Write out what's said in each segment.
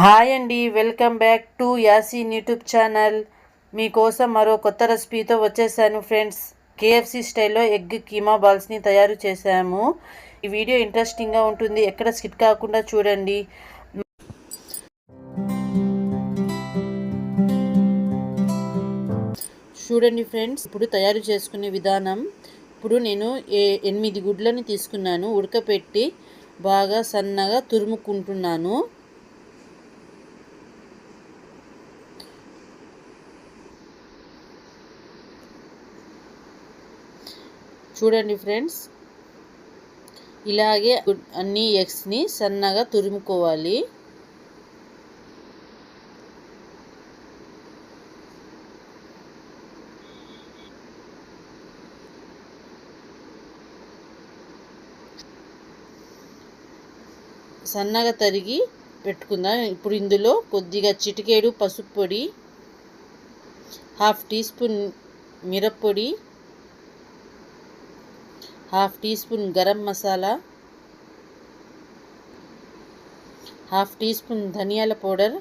Hi అండి welcome back to Yaseen YouTube channel. మీకోసం మరో కొత్త రెసిపీతో వచ్చేసాను ఫ్రెండ్స్. కేఎఫ్సి స్టైల్లో ఎగ్ కీమా బాల్స్ని తయారు చేశాము. ఈ వీడియో ఇంట్రెస్టింగ్గా ఉంటుంది. ఎక్కడ స్కిట్ కాకుండా చూడండి. చూడండి ఫ్రెండ్స్ ఇప్పుడు తయారు చేసుకునే విధానం. ఇప్పుడు నేను ఏ ఎనిమిది గుడ్లని తీసుకున్నాను. ఉడకపెట్టి బాగా సన్నగా తురుముకుంటున్నాను. చూడండి ఫ్రెండ్స్. ఇలాగే అన్ని ఎగ్స్ని సన్నగా తురుముకోవాలి. సన్నగా తరిగి పెట్టుకుందాం. ఇప్పుడు ఇందులో కొద్దిగా చిటికేడు పసుపు పొడి హాఫ్ టీ స్పూన్ మిరప్పొడి half teaspoon garam masala half teaspoon ధనియాల powder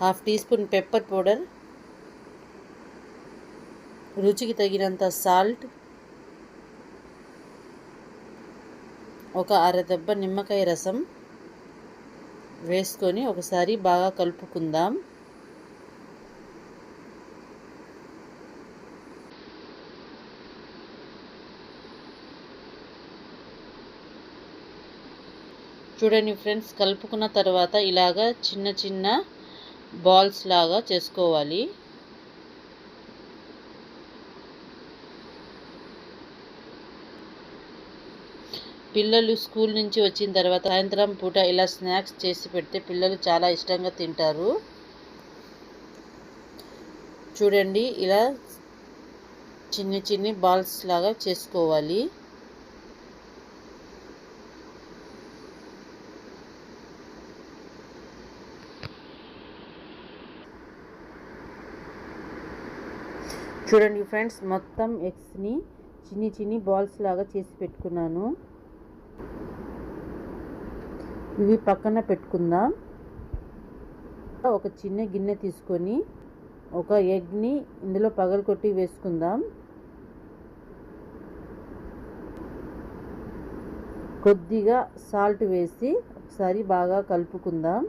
half teaspoon pepper powder రుచికి తగినంత సాల్ట్ ఒక అరదెబ్బ నిమ్మకాయ రసం వేసుకొని ఒకసారి బాగా కలుపుకుందాం. చూడండి ఫ్రెండ్స్ కలుపుకున్న తర్వాత ఇలాగా చిన్న చిన్న బాల్స్ లాగా చేసుకోవాలి. పిల్లలు స్కూల్ నుంచి వచ్చిన తర్వాత సాయంత్రం పూట ఇలా స్నాక్స్ చేసి పెడితే పిల్లలు చాలా ఇష్టంగా తింటారు. చూడండి ఇలా చిన్ని చిన్ని బాల్స్ లాగా చేసుకోవాలి. చూడండి ఫ్రెండ్స్ మొత్తం ఎగ్స్ని చిన్ని చిన్ని బాల్స్ లాగా చేసి పెట్టుకున్నాను. ఇవి పక్కన పెట్టుకుందాం. ఒక చిన్న గిన్నె తీసుకొని ఒక ఎగ్ని ఇందులో పగలకొట్టి వేసుకుందాం. కొద్దిగా సాల్ట్ వేసి ఒకసారి బాగా కలుపుకుందాం.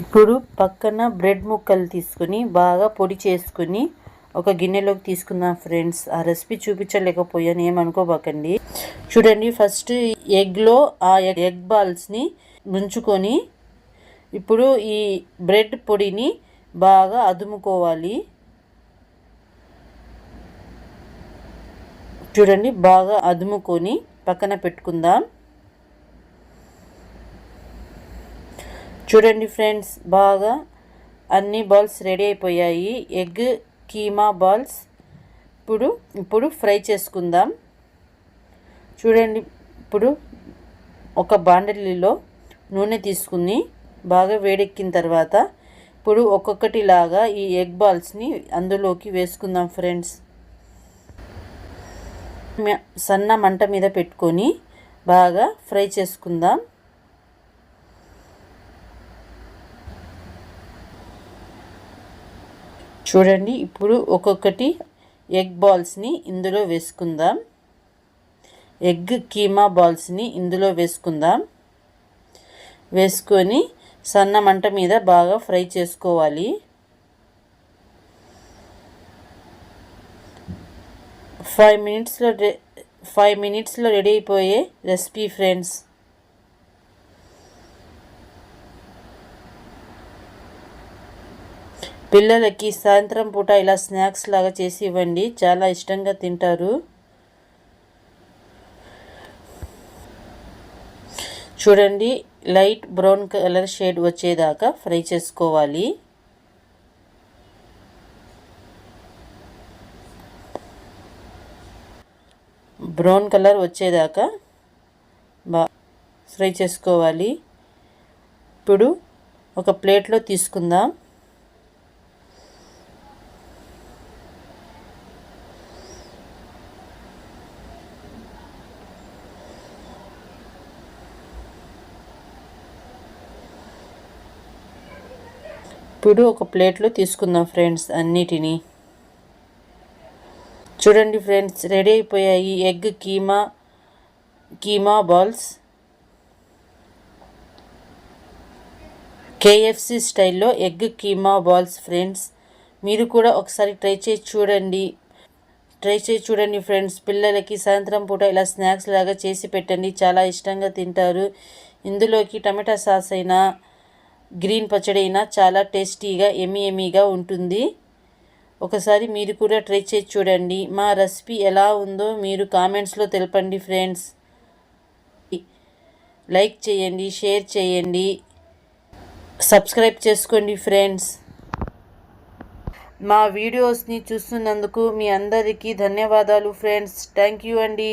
ఇప్పుడు పక్కన బ్రెడ్ ముక్కలు తీసుకుని బాగా పొడి చేసుకుని ఒక గిన్నెలోకి తీసుకుందాం ఫ్రెండ్స్. ఆ రెసిపీ చూపించలేకపోయాను ఏమనుకోబాకండి. చూడండి ఫస్ట్ ఎగ్లో ఆ ఎగ్ బాల్స్ని ముంచుకొని ఇప్పుడు ఈ బ్రెడ్ పొడిని బాగా అదుముకోవాలి. చూడండి బాగా అదుముకొని పక్కన పెట్టుకుందాం. చూడండి ఫ్రెండ్స్ బాగా అన్ని బాల్స్ రెడీ అయిపోయాయి. Egg keema balls. ఇప్పుడు ఇప్పుడు ఫ్రై చేసుకుందాం. చూడండి ఇప్పుడు ఒక బాండలిలో నూనె తీసుకుని బాగా వేడెక్కిన తర్వాత ఇప్పుడు ఒక్కొక్కటి లాగా ఈ ఎగ్ బాల్స్ని అందులోకి వేసుకుందాం ఫ్రెండ్స్. సన్న మంట మీద పెట్టుకొని బాగా ఫ్రై చేసుకుందాం. చూడండి ఇప్పుడు ఒక్కొక్కటి ఎగ్ బాల్స్ని ఇందులో వేసుకుందాం. ఎగ్ కీమా బాల్స్ని ఇందులో వేసుకుందాం. వేసుకొని సన్న మంట మీద బాగా ఫ్రై చేసుకోవాలి. ఫైవ్ మినిట్స్లో ఫైవ్ మినిట్స్లో రెడీ అయిపోయే రెసిపీ ఫ్రెండ్స్. పిల్లలకి సాయంత్రం పూట ఇలా స్నాక్స్ లాగా చేసి ఇవ్వండి. చాలా ఇష్టంగా తింటారు. చూడండి లైట్ బ్రౌన్ కలర్ షేడ్ వచ్చేదాకా ఫ్రై చేసుకోవాలి. బ్రౌన్ కలర్ వచ్చేదాకా బా ఫ్రై చేసుకోవాలి. ఇప్పుడు ఒక ప్లేట్లో తీసుకుందాం. ఇప్పుడు ఒక ప్లేట్లో తీసుకుందాం ఫ్రెండ్స్ అన్నిటినీ. చూడండి ఫ్రెండ్స్ రెడీ అయిపోయాయి egg keema keema balls. KFC స్టైల్లో ఎగ్ కీమా బాల్స్ ఫ్రెండ్స్. మీరు కూడా ఒకసారి ట్రై చేసి చూడండి. ట్రై చేసి చూడండి ఫ్రెండ్స్ పిల్లలకి సాయంత్రం పూట ఇలా స్నాక్స్ లాగా చేసి పెట్టండి. చాలా ఇష్టంగా తింటారు. ఇందులోకి టమాటా సాస్ అయినా గ్రీన్ పచ్చడి అయినా చాలా టేస్టీగా ఎమీ ఎమీగా ఉంటుంది. ఒకసారి మీరు కూడా ట్రై చేసి చూడండి. మా రెసిపీ ఎలా ఉందో మీరు కామెంట్స్లో తెలపండి ఫ్రెండ్స్. లైక్ చేయండి షేర్ చేయండి. సబ్స్క్రైబ్ చేసుకోండి ఫ్రెండ్స్. మా వీడియోస్ని చూస్తున్నందుకు మీ అందరికీ ధన్యవాదాలు ఫ్రెండ్స్. థ్యాంక్ యూ అండి.